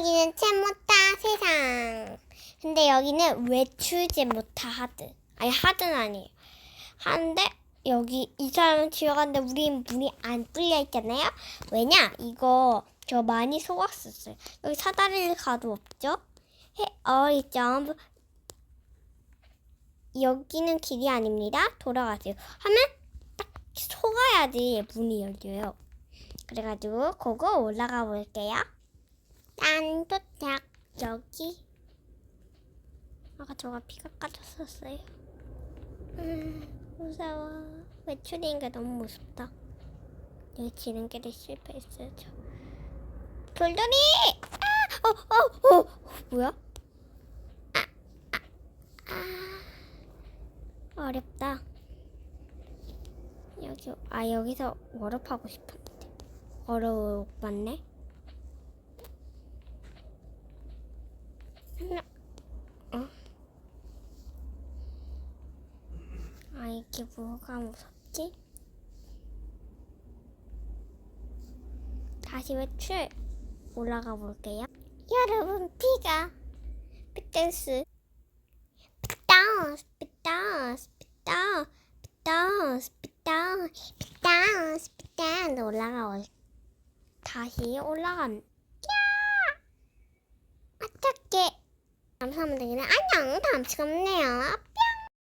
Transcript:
여기는 채모타 세상. 근데 여기는 외출제 못하 하드. 아니 하드는 아니에요. 하는데 여기 이 사람은 지어갔는데 우린 문이 안 뚫려 있잖아요. 왜냐? 이거 저 많이 속았었어요. 여기 사다리를 가도 없죠? 해 어이 점프. 여기는 길이 아닙니다. 돌아가세요. 하면 딱 속아야지 문이 열려요. 그래가지고 그거 올라가 볼게요. 짠 도착 저기 아까 저가 피가 까졌었어요. 음 무서워. 외출인 게 너무 무섭다. 여기 지름길에 실패했어요. 저. 돌돌이! 아! 어, 어, 어, 뭐야? 아, 아, 아. 어렵다. 여기 아 여기서 워업하고 싶었는데 어려워 맞네. 아 이게 뭐가 무섭지? 다시 외출 올라가 볼게요. 여러분 피가 빅댄스 빅다운스 빅다운스 빅다운스 빅다운스 빅다운스 빅다운스 빅다운스 올라가 올 다시 올라간 감사하면 되겠네. 안녕. 다음 시간에 요